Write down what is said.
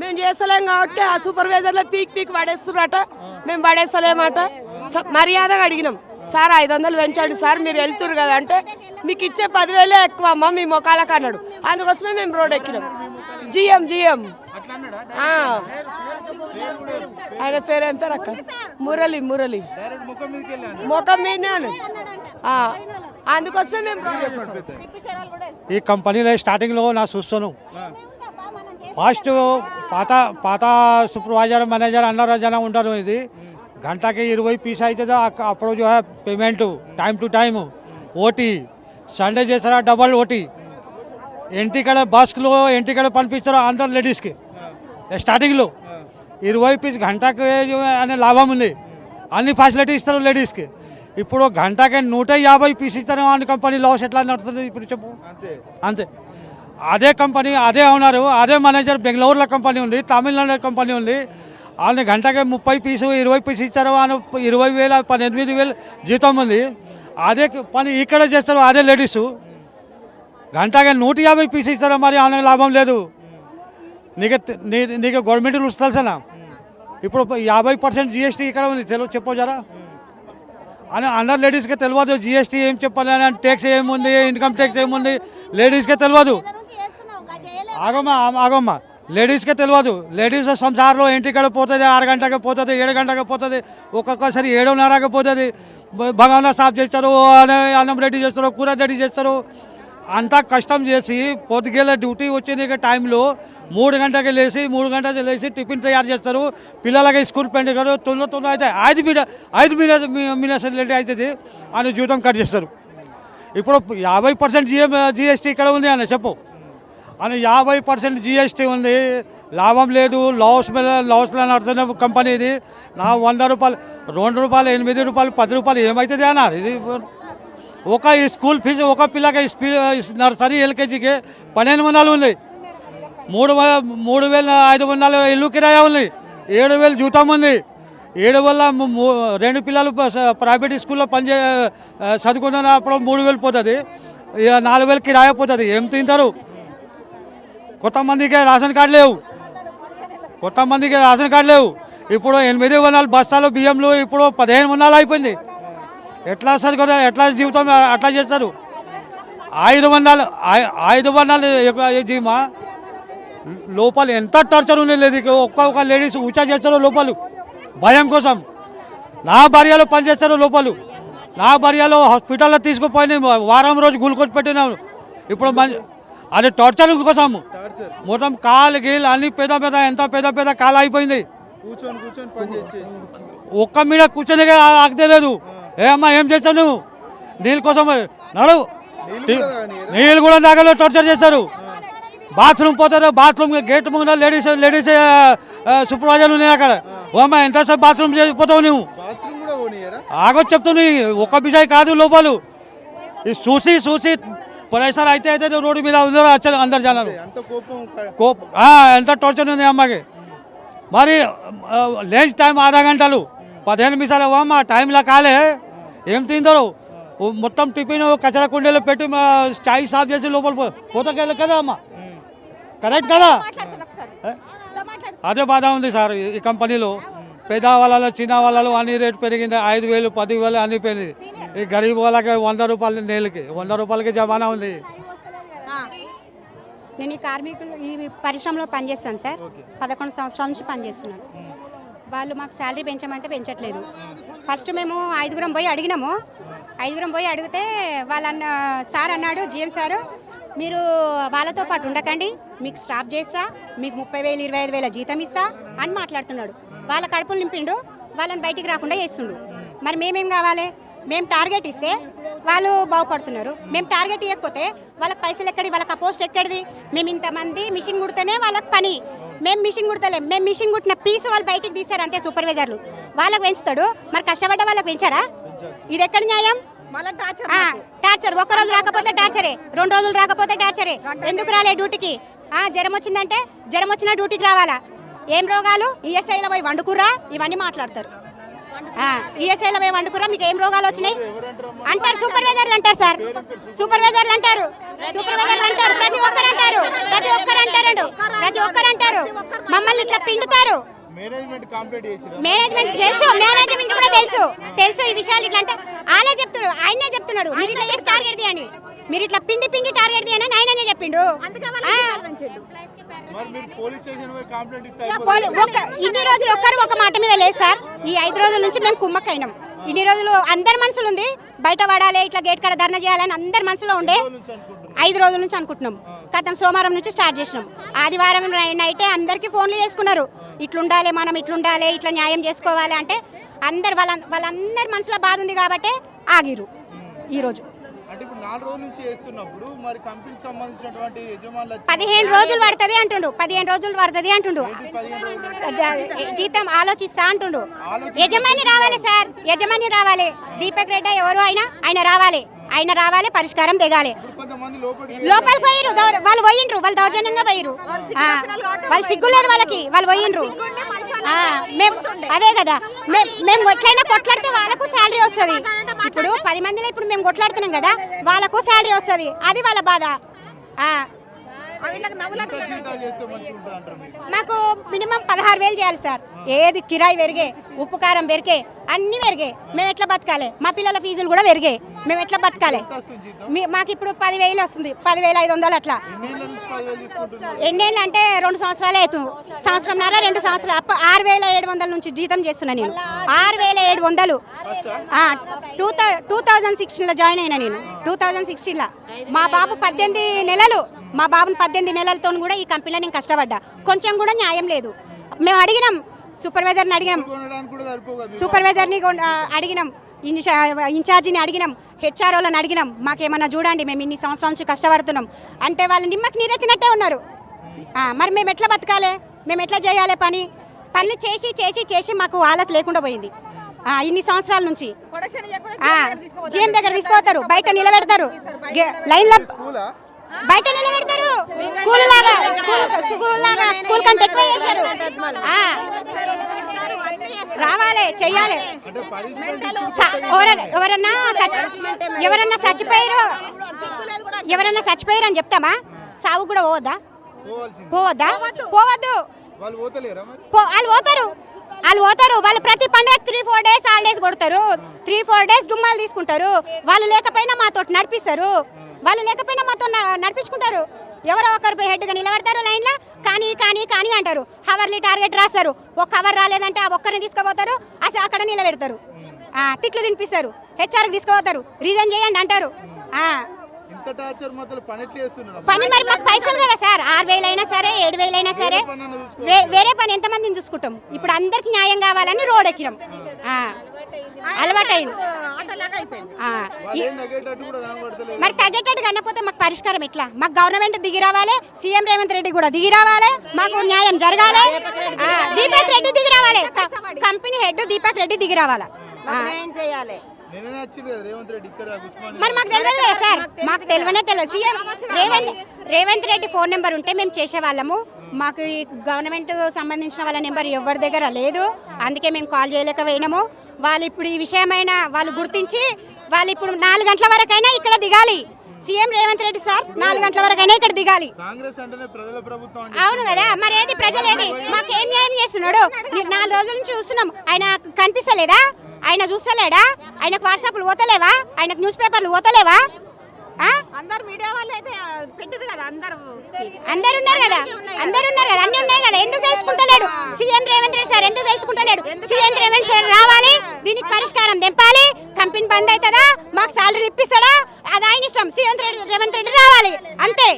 మేము చేస్తలేం కాబట్టి ఆ సూపర్వైజర్లో పీక్ పీక్ పడేస్తున్నారట. మేము పడేస్తలేమట. మర్యాదగా అడిగినాం. సార్ ఐదు వందలు పెంచండి సార్ మీరు వెళ్తురు కదా అంటే మీకు ఇచ్చే పదివేలే ఎక్కువ అమ్మ మీ మొఖాలకు అన్నాడు. అందుకోసమే మేము రోడ్ ఎక్కినాం. GM GM. అట్లా అన్నాడా ఆ. ఆయన పేరు ఏం పేరు అక్క? మురళి మురళి. ముఖం మీదనే అన్నాడు. అందుకోసమే మేము రోడ్ ఎక్కినాం. ఈ కంపెనీలో స్టార్టింగ్లో నా చూస్తాను. ఫస్ట్ పాత పాత సూపర్వైజర్ మేనేజర్ అన్నారు జన ఉంటారు ఇది. గంటకి ఇరవై పీస్ అవుతుందో అప్పుడు है payment time to time. OT Sunday చేస్తారా డబల్ ఓటీ? ఇంటికాడ బస్లో ఇంటికాడ పంపిస్తారో అందరు లేడీస్కి? స్టార్టింగ్లో. ఇరవై పీస్ గంటకి అనే లాభం ఉంది. అన్ని ఫెసిలిటీ ఇస్తారు లేడీస్కి. ఇప్పుడు గంటకి నూట యాభై పీస్ ఇస్తారు అన్ని కంపెనీ లాస్ ఎట్లా నడుస్తుంది? ఇప్పుడు చెప్పు. అంతే. అంతే. అదే కంపెనీ అదే ఉన్నారు అదే మేనేజర్ బెంగళూరులో కంపెనీ ఉంది తమిళనాడు కంపెనీ ఉంది. ఆయన గంటకి ముప్పై పీసు ఇరవై పీసు ఇచ్చారు ఆయన ఇరవై వేల పద్దెనిమిది వేలు జీతం ఉంది. అదే పని ఇక్కడ చేస్తారు అదే లేడీసు గంటకి నూట యాభై పీసు ఇస్తారు మరి ఆయన లాభం లేదు. నీకు నీ నీకు గవర్నమెంట్ రూల్స్ తెలుసా ఇప్పుడు యాభై పర్సెంట్ జిఎస్టీ ఇక్కడ ఉంది తెలుగు చెప్పు జరా. అని అందరు లేడీస్కే తెలియదు జిఎస్టీ ఏం చెప్పాలి అని ట్యాక్స్ ఏముంది ఇన్కమ్ ట్యాక్స్ ఏముంది లేడీస్కే తెలియదు. ఆగమ్మా ఆగమ్మా. లేడీస్కే తెలియదు లేడీస్ సంసారంలో ఇంటికాడ పోతుంది ఆరు గంటకి పోతుంది ఏడు గంటకి పోతుంది ఒక్కొక్కసారి ఏడున్నరకి పోతుంది. బ- సాఫ్ చేస్తారు అన్న- అన్నం రెడీ చేస్తారు కూర రెడీ చేస్తారు. అంతా కష్టం చేసి పొద్దుగేళ్ళ డ్యూటీ వచ్చిన టైంలో మూడు గంటకి లేచి మూడు గంటకి లేచి టిఫిన్ తయారు చేస్తారు. పిల్లలకి స్కూల్ పెండుతారు తొందర తొందర అయితే ఐదు మిన ఐదు మినిట్ మినిట్స్ లేట్ అవుతుంది అని జీవితం కట్ చేస్తారు. ఇప్పుడు యాభై పర్సెంట్ జిఎం జిఎస్టీ ఇక్కడ ఉంది అని చెప్పు. అని యాభై పర్సెంట్ జిఎస్టీ ఉంది. లాభం లేదు. లాస్ మీద లాస్లో నడుస్తున్న కంపెనీ ఇది. నా వంద రూపాయలు రెండు రూపాయలు ఎనిమిది రూపాయలు పది రూపాయలు ఏమవుతుంది అన్నారు. ఇది ఒక ఈ స్కూల్ ఫీజు ఒక పిల్లకి నర్సరీ ఎల్కేజీకి పన్నెండు వందలు ఉంది. మూడు మూడు వేల ఐదు వందల ఇల్లు కిరాయా ఉంది. ఏడు వేలు జీతం ఉంది. ఏడు వల్ల రెండు పిల్లలు ప్రైవేట్ స్కూల్లో పనిచే చదువుకున్నప్పుడు మూడు వేలు పోతుంది. నాలుగు వేలు కిరాయా పోతుంది. ఏం తింటారు? కొంతమందికి రేషన్ కార్డు లేవు. కొంతమందికి రేషన్ కార్డు లేవు. ఇప్పుడు ఎనిమిది వందల బస్తాలు బియ్యంలు ఇప్పుడు పదిహేను వందలు అయిపోయింది. ఎట్లా సార్ కదా ఎట్లా జీవితం అట్లా చేస్తారు? ఐదు వందలు ఐదు వందలు జీమా లోపల ఎంత టార్చర్ ఉంది లేదు ఒక్క ఒక్క లేడీస్ ఉచా చేస్తారు లోపలు. భయం కోసం. నా భార్యలో పనిచేస్తారు లోపలు. నా భార్యలో హాస్పిటల్లో తీసుకుపోయి వారం రోజు గుల్కొచ్చి పెట్టినాను ఇప్పుడు మంచి అది టార్చర్ కోసం. మొత్తం కాలు గీలు అన్ని పెద్ద పెద్ద ఎంత పెద్ద పెద్ద కాలు అయిపోయింది కూర్చొని కూర్చొని పని చేసి ఒక్క మీద కూర్చొని ఆగితే లేదు. ఏ అమ్మా ఏం చేస్తావు నువ్వు? నీళ్ళ కోసం నడు. నీళ్ళు కూడా తాగలో టార్చర్ చేస్తారు. బాత్రూమ్ పోతారు బాత్రూమ్ గేట్ ముందు లేడీస్ లేడీస్ సూపర్వైజర్ ఉన్నాయి అక్కడ. ఓ అమ్మా ఎంతసేపు బాత్రూమ్ చేసిపోతావు నువ్వు? ఆగొచ్చు చెప్తుంది ఒక్క విషయం కాదు లోపలు. ఈ చూసి చూసి ప్రెషర్ అయితే అయితే రోడ్డు మీద అందరూ వచ్చారు అందరు జనాలు. అంత కోపం క- కోప ఆ, ఎంత టార్చర్ ఉంది అమ్మకి. మరి లేట్ టైం ఆరు గంటలు పదిహేను నిమిషాలు అమ్మ టైంలో కాలే. ఏం తిందరు మొత్తం టిఫిన్ కచరా కుండీలో పెట్టి చాయ్ సాఫ్ చేసి లోపల పోతకెళ్ళి కదా అమ్మ. కరెక్ట్ కదా? అదే బాధ ఉంది సార్ ఈ కంపెనీలో పెద్ద వాళ్ళలో చిన్న వాళ్ళలో అన్ని రేటు పెరిగింది. ఐదు వేలు పది వేలు అన్ని పెరిగింది. ఈ గరీబ్ వాళ్ళకి వంద రూపాయలు నెలకి. వంద రూపాయలకి జమానా ఉంది. నేను ఈ కార్మికులు ఈ పరిశ్రమలో పనిచేస్తాను సార్. పదకొండు సంవత్సరాల నుంచి పనిచేస్తున్నాను. వాళ్ళు మాకు శాలరీ పెంచమంటే పెంచట్లేదు. ఫస్ట్ మేము ఐదుగురం పోయి అడిగినాము. ఐదుగురం పోయి అడిగితే వాళ్ళన్న సార్ అన్నాడు జిఎం సారు మీరు వాళ్ళతో పాటు ఉండకండి. మీకు స్టాఫ్ చేస్తా మీకు ముప్పై వేలు ఇరవై ఐదు వేల జీతం ఇస్తా అని మాట్లాడుతున్నాడు. వాళ్ళ కడుపులు నింపిండు వాళ్ళని బయటికి రాకుండా చేస్తుండు. మరి మేమేం కావాలి? మేము టార్గెట్ ఇస్తే వాళ్ళు బాగుపడుతున్నారు. మేము టార్గెట్ ఇవ్వకపోతే వాళ్ళకి పైసలు ఎక్కడి వాళ్ళకి ఆ పోస్ట్ ఎక్కడిది? మేము ఇంతమంది మిషన్ కుడితేనే వాళ్ళకి పని. మేము మిషన్ కుడతలేం మేము మిషన్ కుట్టిన పీస్ వాళ్ళు బయటికి తీస్తారు అంతే సూపర్వైజర్లు. వాళ్ళకి పెంచుతాడు. మరి కష్టపడ్డ వాళ్ళకి పెంచారా? ఇది ఎక్కడ న్యాయం? టార్చర్ ఒక రోజు రాకపోతే టార్చరే. రెండు రోజులు రాకపోతే టార్చరే. ఎందుకు రాలే డ్యూటీకి? ఆ జ్వరం వచ్చిందంటే జ్వరం వచ్చిన డ్యూటీకి రావాలా? ఏం రోగాలు? ఈఎస్ఐలో పోయి వండుకుర్రా? ఇవన్నీ మాట్లాడతారు. ఈఎస్ఐలో పోయి వండుకురా మీకు ఏం రోగాలు వచ్చినాయి? అంటారు సూపర్వైజర్లు అంటారు సార్. సూపర్వైజర్లు అంటారు. సూపర్వైజర్లు అంటారు. ప్రతి ఒక్కరు అంటారు. ప్రతి ఒక్కరు అంటారు ప్రతి ఒక్కరు అంటారు. మమ్మల్ని ఇట్లా పిండుతారు. మేనేజ్మెంట్ తెలుసు. మేనేజ్మెంట్ కూడా తెలుసు. తెలుసు ఈ విషయాలు ఇట్లా అంటే. ఆయనే చెప్తున్నాడు. ఆయనే చెప్తున్నాడు. మీరు ఇట్లా చేసి టార్గెట్ తీయండి. మీరు ఇట్లా పిండి పిండి టార్గెట్ ఆయననే చెప్పిండు. ఆ. మరి మీరు పోలీస్ స్టేషన్ పోయి కంప్లైంట్ ఇస్తే పోలీ- ఒక్క ఇన్ని రోజులు ఒక్కరు ఒక మాట మీద లేదు సార్. ఈ ఐదు రోజుల నుంచి మేము కుమ్మక్కైనాం. ఇన్ని రోజులు అందరి మనసులు ఉంది. బయట పడాలి ఇట్లా గేట్ కాడ ధర్నా చేయాలని అందరి మనసులో ఉండే ఐదు రోజుల నుంచి అనుకుంటున్నాం. గతం సోమవారం నుంచి స్టార్ట్ చేసినాం. ఆదివారం నైటే అందరికీ ఫోన్లు చేసుకున్నారు. ఇట్లుండాలి మనం ఇట్లుండాలి ఇట్లా న్యాయం చేసుకోవాలి అంటే అందరు వాళ్ళ వాళ్ళందరి మనసులో బాధ ఉంది కాబట్టే ఆగిరు ఈరోజు ఇప్పుడు నాలుగు రోజుల నుంచి చేస్తున్నప్పుడు మరి కంపెనీకి సంబంధించినటువంటి యజమానులు వచ్చి పదిహేను రోజులు పడుతుంది అంటుండు. పదిహేను రోజులు పడుతుంది అంటుండు. జీతం ఆలోచిస్తా అంటుండు. యజమాని రావాలి సార్. యజమాని రావాలి. దీపక్ రెడ్డి ఎవరు ఆయన ఆయన రావాలి. ఆయన రావాలి పరిష్కారం దిగాలి. లోపలికి పోయిరు దౌర్- వాళ్ళు పోయిండ్రు. వాళ్ళు దౌర్జన్యంగా పోయిరు వాళ్ళు సిగ్గులేదు వాళ్ళకి. వాళ్ళు పోయిండ్రు. మేము అదే కదా. మేము మేము కొట్లాడినా కొట్లాడితే వాళ్ళకు శాలరీ వస్తుంది. ఇప్పుడు పది మందిలో ఇప్పుడు మేము కొట్లాడుతున్నాం కదా వాళ్ళకు శాలరీ వస్తుంది. అది వాళ్ళ బాధ. మాకు మినిమం పదహారు వేలు చేయాలి సార్. ఏది కిరాయి పెరిగే ఉప్పు కారం పెరిగే అన్ని పెరిగే. మేము ఎట్లా బతకాలి? మా పిల్లల ఫీజులు కూడా పెరిగే. మేము ఎట్లా బతకాలి? మాకు ఇప్పుడు పదివేలు వస్తుంది. పదివేల ఐదు వందలు అట్లా. ఎన్నేళ్ళ అంటే రెండు సంవత్సరాలే అవుతుంది సంవత్సరంన్నర రెండు సంవత్సరాలు. అప్ప ఆరు వేల ఏడు వందల నుంచి జీతం చేస్తున్నా నేను. ఆరు వేల ఏడు వందలు. టూ థౌ టూ థౌజండ్ సిక్స్టీన్లో జాయిన్ అయినా నేను. టూ థౌజండ్ సిక్స్టీన్లో. మా బాబు పద్దెనిమిది నెలలు మా బాబుని పద్దెనిమిది నెలలతో కూడా ఈ కంపెనీలో నేను కష్టపడ్డా. కొంచెం కూడా న్యాయం లేదు. మేము అడిగినాం సూపర్వైజర్ని అడిగినాం. సూపర్వైజర్ని అడిగినాం. ఇన్ఛా- ఇన్ఛార్జిని అడిగినాం. హెచ్ఆర్ఓలను అడిగినాం. మాకేమన్నా చూడండి మేము ఇన్ని సంవత్సరాల నుంచి కష్టపడుతున్నాం. అంటే వాళ్ళు నిమ్మకి నీరెత్తినట్టే ఉన్నారు. మరి మేము ఎట్లా బతకాలి? మేము ఎట్లా చేయాలి పని? పనులు చేసి చేసి చేసి మాకు వాళ్ళకి లేకుండా పోయింది. ఇన్ని సంవత్సరాల నుంచి. జీఎం దగ్గర తీసుకుపోతారు. బయట నిలబెడతారు. లైన్లో బయట నిలబెడతారు స్కూల్ లాగా స్కూల్ కంటే ఎక్కువ చేశారు. రావాలి చెయ్యాలి. ఎవరన్నా ఎవరన్నా చచ్చిపోయారు ఎవరన్నా చచ్చిపోయారు అని చెప్తామా? సావు కూడా పోవద్దా? పోవద్దా? పోవద్దు. వాళ్ళు పో వాళ్ళు పోతారు. వాళ్ళు పోతారు. వాళ్ళు ప్రతి పండుగ త్రీ ఫోర్ డేస్ హాలిడేస్ కొడతారు. త్రీ ఫోర్ డేస్ డుమ్మాలు తీసుకుంటారు. వాళ్ళు లేకపోయినా మాతో నడిపిస్తారు. వాళ్ళు లేకపోయినా మాతో నడిపించుకుంటారు. ఎవరో ఒకరు హెడ్గా నిలబడతారు లైన్లో కానీ కానీ కానీ అంటారు. హవర్లీ టార్గెట్ రాస్తారు. ఒక హవర్ రాలేదంటే ఆ ఒక్కరిని తీసుకుపోతారు. అసలు అక్కడ నిలబెడతారు. తిట్లు తినిపిస్తారు. హెచ్ఆర్కి తీసుకుపోతారు. రీజన్ చేయండి అంటారు. పని మరి మాకు పైసలు కదా సార్. ఆరు సరే ఏడు వేలైనా సరే పని అన్న చూసుకో. వే- వేరే పని ఎంతమందిని చూసుకుంటాం? ఇప్పుడు అందరికి న్యాయం కావాలని రోడ్ ఎక్కినాం. అలవాటైంది. మరి తగ్గేటట్టు కనకపోతే మాకు పరిష్కారం ఎట్లా? మాకు గవర్నమెంట్ దిగి రావాలి సీఎం రేవంత్ రెడ్డి కూడా దిగి రావాలి మాకు న్యాయం జరగాలి. ఆ, దీపక్ రెడ్డి దిగి రావాలి. కంపెనీ హెడ్ దీపక్ రెడ్డి దిగి రావాలి? మరి మాకు తెలియదు కదా సార్? మాకు తెలియనే తెలియదు. CM Revanth Revanth Reddy phone number ఉంటే మేము చేసేవాళ్ళము. మాకు ఈ గవర్నమెంట్ సంబంధించిన వాళ్ళ నెంబర్ ఎవరి దగ్గర లేదు. అందుకే మేము కాల్ చేయలేకపోయినాము. వాళ్ళు ఇప్పుడు ఈ విషయమైన వాళ్ళు గుర్తించి వాళ్ళు ఇప్పుడు నాలుగు గంటల వరకైనా ఇక్కడ దిగాలి. సీఎం రేవంత్ రెడ్డి సార్ నాలుగు గంటల వరకైనా ఇక్కడ దిగాలి. కాంగ్రెస్ అంటేనే ప్రజల ప్రభుత్వం అని అవును కదా? మరి ఏది ప్రజలేది? మాకు ఏం న్యాయం చేస్తున్నాడు? నాలుగు రోజుల నుంచి చూస్తున్నాం. ఆయన కనిపిస్తలేదా? ఆయన చూస్తలేడా? ఆయనకు వాట్సాప్లు పోతలేవా? ఆయనకు న్యూస్ పేపర్లు పోతలేవా? అందరు మీడియా వాళ్ళు అయితే పెట్టదు కదా అందరు. అందరు ఉన్నారు కదా? అందరు ఉన్నారు కదా? అన్ని ఉన్నాయి కదా? ఎందుకు తెలుసుకుంటలేడు? సీఎం రేవంత్ రెడ్డి సార్ ఎందుకు తెలుసుకుంటలేడు? సీఎం రేవంత్ సార్ రావాలి దీనికి పరిష్కారం తెంపాలి కంపెనీ బంద్ అవుతుందా? మాకు సాలరీ ఇప్పిస్తాడా? అది ఆయన ఇష్టం. సీఎం రేవంత్ రెడ్డి రావాలి. అంతే.